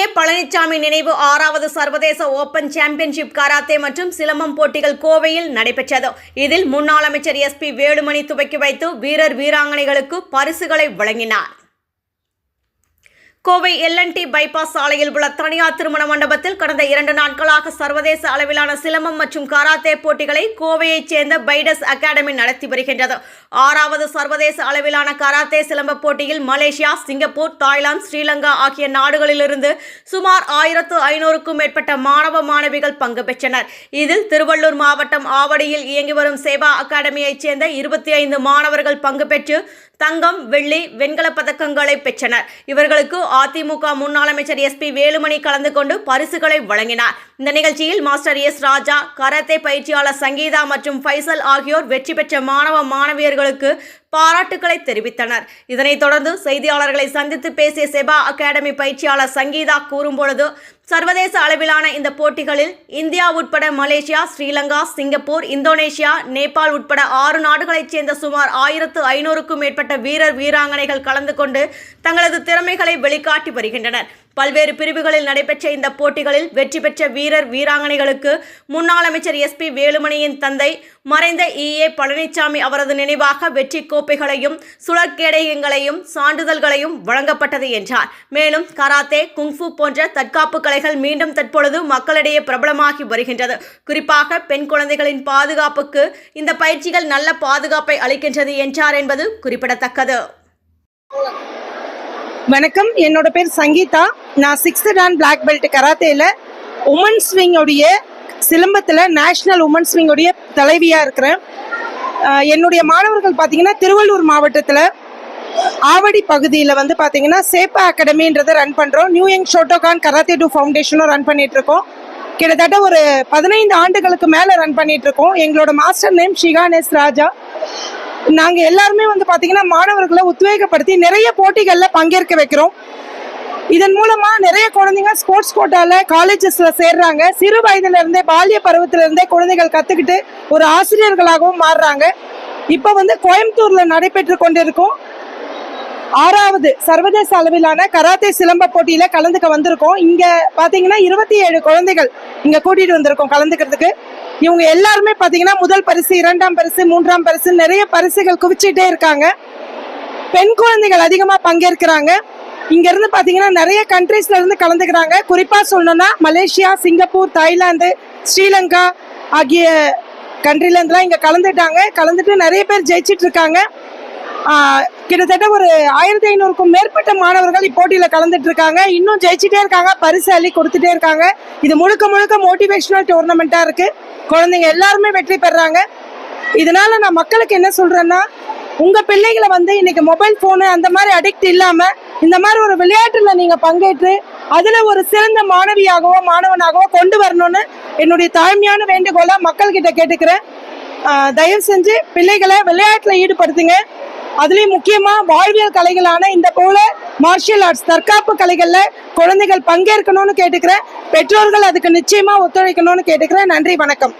ஏ பழனிசாமி நினைவு ஆறாவது சர்வதேச ஓபன் சாம்பியன்ஷிப் கராத்தே மற்றும் சிலம்பம் போட்டிகள் கோவையில் நடைபெற்றது. இதில் முன்னாள் அமைச்சர் எஸ் பி வேலுமணி துவக்கி வைத்து வீரர் வீராங்கனைகளுக்கு பரிசுகளை வழங்கினார். கோவை எல்என்டி பைபாஸ் சாலையில் உள்ள தனியார் திருமண மண்டபத்தில் கடந்த இரண்டு நாட்களாக சர்வதேச அளவிலான சிலம்பம் மற்றும் கராத்தே போட்டிகளை கோவையைச் சேர்ந்த பைடஸ் அகாடமி நடத்தி வருகின்றது. ஆறாவது சர்வதேச அளவிலான கராத்தே சிலம்ப போட்டியில் மலேசியா சிங்கப்பூர் தாய்லாந்து ஸ்ரீலங்கா ஆகிய நாடுகளிலிருந்து சுமார் ஆயிரத்து ஐநூறுக்கும் மேற்பட்ட மாணவ மாணவிகள் பங்கு பெற்றனர். இதில் திருவள்ளூர் மாவட்டம் ஆவடியில் இயங்கி வரும் சேவா அகாடமியைச் சேர்ந்த இருபத்தி ஐந்து மாணவர்கள் பங்கு பெற்று தங்கம் வெள்ளி வெண்கலப் பதக்கங்களை பெற்றனர். இவர்களுக்கு அதிமுக முன்னாள் அமைச்சர் எஸ் பி வேலுமணி கலந்து கொண்டு பரிசுகளை வழங்கினார். இந்த நிகழ்ச்சியில் மாஸ்டர் எஸ் ராஜா கராத்தே பயிற்சியாளர் சங்கீதா மற்றும் ஃபைசல் ஆகியோர் வெற்றி பெற்ற மாணவ மாணவியர்களுக்கு பாராட்டுக்களை தெரிவித்தனர். இதனைத் தொடர்ந்து செய்தியாளர்களை சந்தித்து பேசிய செபா அகாடமி பயிற்சியாளர் சங்கீதா கூறும்பொழுது சர்வதேச அளவிலான இந்த போட்டிகளில் இந்தியா உட்பட Malaysia Sri Lanka Singapore Indonesia Nepal உட்பட ஆறு நாடுகளைச் சேர்ந்த சுமார் ஆயிரத்து ஐநூறுக்கும் மேற்பட்ட வீரர் வீராங்கனைகள் கலந்து கொண்டு தங்களது திறமைகளை வெளிக்காட்டி வருகின்றனர். பல்வேறு பிரிவுகளில் நடைபெற்ற இந்த போட்டிகளில் வெற்றி பெற்ற வீரர் வீராங்கனைகளுக்கு முன்னாள் அமைச்சர் எஸ் பி வேலுமணியின் தந்தை மறைந்த இ. ஏ. பழனிசாமி அவரது நினைவாக வெற்றி கோப்பைகளையும் சுழற்கேடயங்களையும் சான்றிதழ்களையும் வழங்கப்பட்டது என்றார். மேலும் கராத்தே குங்ஃபு போன்ற தற்காப்பு கலைகள் மீண்டும் தற்பொழுது மக்களிடையே பிரபலமாகி வருகின்றது. குறிப்பாக பெண் குழந்தைகளின் பாதுகாப்புக்கு இந்த பயிற்சிகள் நல்ல பாதுகாப்பை அளிக்கின்றது என்றார் என்பது குறிப்பிடத்தக்கது. வணக்கம். என்னோட பேர் சங்கீதா. நான் சிக்ஸ்த் டான் பிளாக் பெல்ட் கராத்தேல உமன் ஸ்விங்கோடைய சிலம்பத்தில் நேஷனல் உமன் ஸ்விங்கோடைய தலைவியாக இருக்கிறேன். என்னுடைய மாணவர்கள் பார்த்தீங்கன்னா திருவள்ளூர் மாவட்டத்தில் ஆவடி பகுதியில் வந்து பார்த்தீங்கன்னா சேப்பா அகாடமின்றதை ரன் பண்ணுறோம் new young shotokan karate do ஃபவுண்டேஷனும் run பண்ணிகிட்ருக்கோம் கிட்டத்தட்ட ஒரு பதினைந்து ஆண்டுகளுக்கு மேலே ரன் பண்ணிகிட்ருக்கோம் எங்களோட மாஸ்டர் நேம் ஷிகானேஸ் ராஜா நாங்கள் எல்லாருமே வந்து பார்த்தீங்கன்னா மாணவர்களை உத்வேகப்படுத்தி நிறைய போட்டிகளில் பங்கேற்க வைக்கிறோம். இதன் மூலமா நிறைய குழந்தைங்க ஸ்போர்ட்ஸ் கோட்டால காலேஜஸ்ல சேர்றாங்க. சிறு வயதுல இருந்தே பால்ய பருவத்துல இருந்தே குழந்தைகள் கத்துக்கிட்டு ஒரு ஆசிரியர்களாகவும் மாறுறாங்க. இப்போ வந்து கோயம்புத்தூர்ல நடைபெற்று கொண்டிருக்கும். ஆறாவது சர்வதேச அளவிலான கராத்தே சிலம்ப போட்டியில கலந்துக்க வந்திருக்கோம். இங்க பாத்தீங்கன்னா இருபத்தி ஏழு குழந்தைகள் இங்க கூட்டிட்டு வந்திருக்கோம் கலந்துக்கிறதுக்கு. இவங்க எல்லாருமே பாத்தீங்கன்னா முதல் பரிசு இரண்டாம் பரிசு மூன்றாம் பரிசு நிறைய பரிசுகள் குவிச்சுட்டே இருக்காங்க. பெண் குழந்தைகள் அதிகமா பங்கேற்கிறாங்க. இங்க இருந்து பாத்தீங்கன்னா நிறைய கண்ட்ரீஸ்ல இருந்து கலந்துக்கிறாங்க. குறிப்பா சொல்லணும்னா மலேசியா சிங்கப்பூர் தாய்லாந்து ஸ்ரீலங்கா ஆகிய கண்ட்ரில இருந்துலாம் இங்க கலந்துட்டாங்க. கலந்துட்டு நிறைய பேர் ஜெயிச்சிட்டு இருக்காங்க. கிட்டத்தட்ட ஒரு ஆயிரத்தி ஐநூறுக்கும் மேற்பட்ட மாணவர்கள் இப்போட்டியில் கலந்துட்டு இருக்காங்க. இன்னும் ஜெயிச்சுட்டே இருக்காங்க. பரிசு அள்ளி கொடுத்துட்டே இருக்காங்க. இது முழுக்க முழுக்க மோட்டிவேஷனல் டோர்னமெண்ட்டாக இருக்குது குழந்தைங்க எல்லாருமே வெற்றி பெறாங்க. இதனால நான் மக்களுக்கு என்ன சொல்கிறேன்னா உங்கள் பிள்ளைகளை வந்து இன்னைக்கு மொபைல் ஃபோனு அந்த மாதிரி அடிக்ட் இல்லாமல் இந்த மாதிரி ஒரு விளையாட்டில் நீங்கள் பங்கேற்று அதில் ஒரு சிறந்த மாணவியாகவோ மாணவனாகவோ கொண்டு வரணும்னு என்னுடைய தாழ்மையான வேண்டுகோளாக மக்கள்கிட்ட கேட்டுக்கிறேன். தயவு செஞ்சு பிள்ளைகளை விளையாட்டில் ஈடுபடுத்துங்க. அதுலேயும் முக்கியமா வாழ்வியல் கலைகளான இந்த போல மார்ஷியல் ஆர்ட்ஸ் தற்காப்பு கலைகள்ல குழந்தைகள் பங்கேற்கணும்னு கேட்டுக்கிறேன் பெற்றோர்கள் அதுக்கு நிச்சயமா ஒத்துழைக்கணும்னு கேட்டுக்கிறேன் நன்றி வணக்கம்.